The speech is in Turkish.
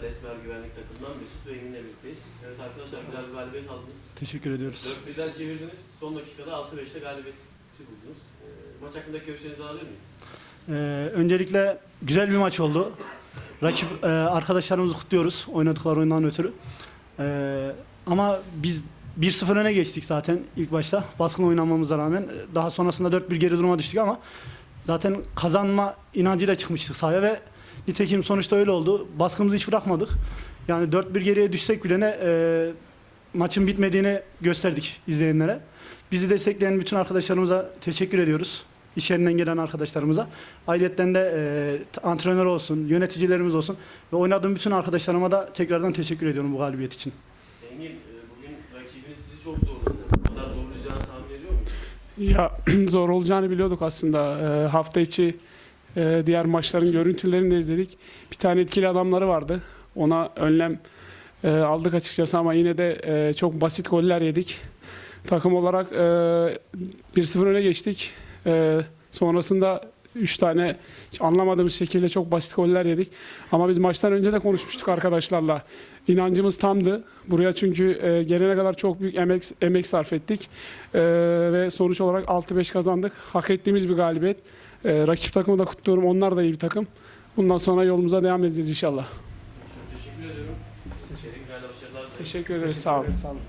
Esmer, Esmer Güvenlik takımından Mesut ve Emin'le birlikteyiz. Evet arkadaşlar güzel bir galibiyet aldınız. Teşekkür ediyoruz. 4-1'den çevirdiniz. Son dakikada 6-5'te galibiyeti buldunuz. Ee, maç hakkındaki görüşlerinizi alabilir miyim? Ee, öncelikle güzel bir maç oldu. Rakip e, arkadaşlarımızı kutluyoruz oynadıkları oyundan ötürü. Ee, ama biz 1-0 öne geçtik zaten ilk başta baskın oynamamıza rağmen. Daha sonrasında 4-1 geri duruma düştük ama zaten kazanma inancıyla çıkmıştık sahaya ve nitekim sonuçta öyle oldu. Baskımızı hiç bırakmadık. Yani 4-1 geriye düşsek bile ne e, maçın bitmediğini gösterdik izleyenlere. Bizi destekleyen bütün arkadaşlarımıza teşekkür ediyoruz. İş yerinden gelen arkadaşlarımıza. Ayrıca de e, antrenör olsun, yöneticilerimiz olsun ve oynadığım bütün arkadaşlarıma da tekrardan teşekkür ediyorum bu galibiyet için. Engin, e, bugün rakibiniz sizi çok zorladı. Bu kadar zorlayacağını tahmin ediyor muydun? Ya zor olacağını biliyorduk aslında. Ee, hafta içi e, diğer maçların görüntülerini izledik. Bir tane etkili adamları vardı. Ona önlem e, aldık açıkçası ama yine de e, çok basit goller yedik. Takım olarak e, 1-0 öne geçtik. E, sonrasında 3 tane anlamadığımız şekilde çok basit goller yedik. Ama biz maçtan önce de konuşmuştuk arkadaşlarla. İnancımız tamdı. Buraya çünkü e, gelene kadar çok büyük emek, emek sarf ettik. E, ve sonuç olarak 6-5 kazandık. Hak ettiğimiz bir galibiyet. E, rakip takımı da kutluyorum. Onlar da iyi bir takım. Bundan sonra yolumuza devam edeceğiz inşallah. Teşekkür ediyorum. Teşekkür ederiz. Sağ olun. Sağ olun.